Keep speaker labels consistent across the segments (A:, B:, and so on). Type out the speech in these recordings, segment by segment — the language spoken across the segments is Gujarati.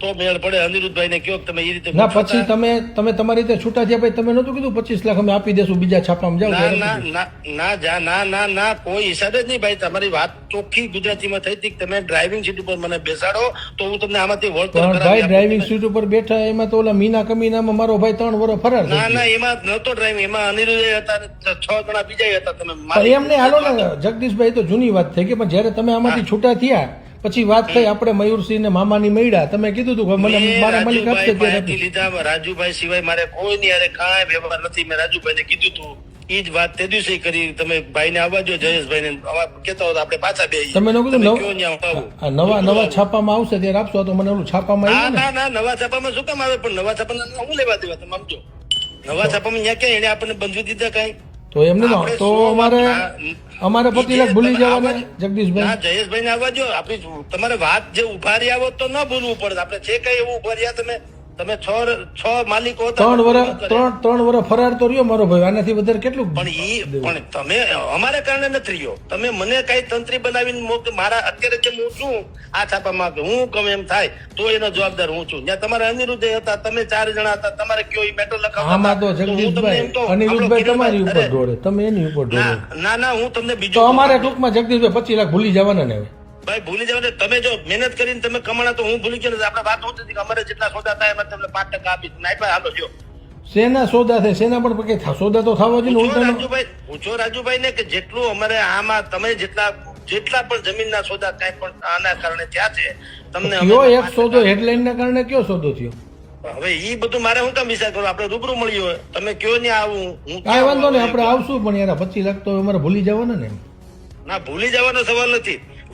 A: તો મેળ પડે. અનિરુદ્ધભાઈ ને કયો તમે એ રીતે
B: ના
A: પછી
B: તમે તમે તમારી રીતે છૂટા થયા પછી તમે નહોતું કીધું? પચીસ લાખ અમે આપી દેશું બીજા છાપામાં જાઓ
A: ના ના ના જા ના ના ના કોઈ હિસાબે જ નહીં ભાઈ. તમારી વાત ચોખ્ખી ગુજરાતીમાં થઈ હતી તમે ડ્રાઇવિંગ સીટ ઉપર મને બેસાડો તો હું તમને આમાંથી વળતર
B: પણ ભાઈ ડ્રાઇવિંગ સીટ ઉપર બેઠા એમાં તો ઓલા મીના કમીનામાં મારો ભાઈ ત્રણ વર્ષ ફરાર
A: ના ના એમાં નહોતો ડ્રાઇવિંગ એમાં અનિરુદ્ધ હતા છ જણા બીજા હતા. તમે
B: એમને હાલો ને જગદીશભાઈ તો જૂની વાત થઈ ગઈ પણ જ્યારે તમે આમાંથી છૂટા થયા પછી વાત થઈ આપણે મયુરસિંહ ને મામાની મળ્યા. તમે કીધું તું કે મને મારા માલિક આપશે
A: રાજુભાઈ
B: ત્યારે.
A: લીધા રાજુભાઈ સિવાય મારે કોઈ ની અરે કાંઈ વ્યવહાર નથી. મેં રાજુભાઈને કીધું તું. ઈ જ વાત તે દિવસે કરી. તમે ભાઈ ને આવવા જો જયેશભાઈ ને કેતા હોય આપણે પાછા બે
B: તમે
A: કયો
B: નવ- નવા છાપામાં આવશે ત્યારે આપશો તો મને ઓલું છાપામાં
A: ના
B: ના.
A: ના નવા છાપામાં શું કામ આવે? પણ નવા છાપામાં હું લેવા દેવા તમે સમજો નવા છાપામાં ન્યા ક્યાં એને આપણને બંધવી દીધા કઈ?
B: તો એમને તો અમારે અમારે
A: પતિ
B: લાખ ભૂલી જવાના જગદીશભાઈ.
A: જયેશભાઈ ને આવવા જો આપણી તમારે વાત જે ઊભા રહ્યા તો ન ભૂલવું પડે. આપણે છે કઈ એવું ઊભા રહ્યા તમે તમે છ છ માલિકો
B: ત્રણ વર્ષ ત્રણ ત્રણ વર્ષ ફરાર તો રહ્યો મારો ભાઈ આનાથી વધારે કેટલું
A: પણ ઈ પણ તમે અમારે કારણે નથી રહ્યો. તમે મને કઈ તંત્રી બનાવીને મોક- મારા અત્યારે જેમ હું છું આ છાપામાં કે હું ગમે એમ થાય તો એનો જવાબદાર હું છું. જ્યાં તમારા અનિરુદ્ધ હતા તમે ચાર જણા હતા તમારે કયો ઈ મેટર લખાવતા
B: આમાં તો જગદીશભાઈ અનિરુદ્ધભાઈ તમારી ઉપર દોડે તમે એની ઉપર દોડે.
A: ના ના ના હું તમને બીજો
B: અમારે ટૂંકમાં જગદીશભાઈ પચીસ લાખ ભૂલી જવાના ને હવે.
A: ભાઈ ભૂલી જવા તમે જો મહેનત કરીને તમે કમાણા તો હું ભૂલી ગયો નથી. આપણે વાત હોતી હતી કે અમારે જેટલા સોદા થાય એમાં તમને પાંચ ટકા આપીશ. તમે આપ્યા હાલો જો
B: શેના સોદા થાય? શેના પણ કઈ સોદા તો થવા જોઈએ ને
A: રાજુભાઈ પૂછો રાજુભાઈ ને કે જેટલું અમારે આમાં તમે જેટલા જેટલા પણ જમીનના સોદા કાંઈ પણ આના કારણે થયા છે તમને
B: કયો એક સોદો હેડલાઇન ના કારણે કયો સોદો થયો?
A: હવે ઈ બધું મારે શું કામ વિચાર કરો? આપણે રૂબરૂ મળ્યું હોય. તમે કયો ને આવું હું
B: કાંઈ વાંધો નહીં? આપણે આવશું પણ યાર પચીસ લાખ તો અમારે ભૂલી જવાના ને
A: ના ભૂલી જવાનો સવાલ નથી.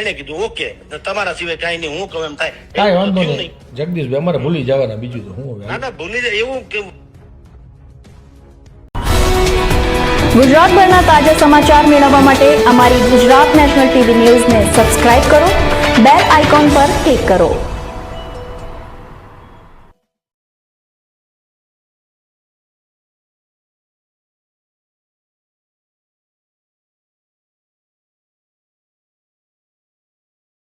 A: એને કીધું ઓકે તમારા સિવાય કાંઈ નહીં હું કહું એમ થાય.
B: કાંઈ વાંધો નહીં. જગદીશભાઈ અમારે ભૂલી જવાના બીજું તો હું હવે?
A: ના ના ભૂલી જાય એવું કેવું?
C: ગુજરાતભરના તાજા સમાચાર મેળવવા માટે અમારી ગુજરાત નેશનલ ટીવી ન્યૂઝને સબસ્ક્રાઇબ કરો બેલ આઇકોન પર ક્લિક કરો.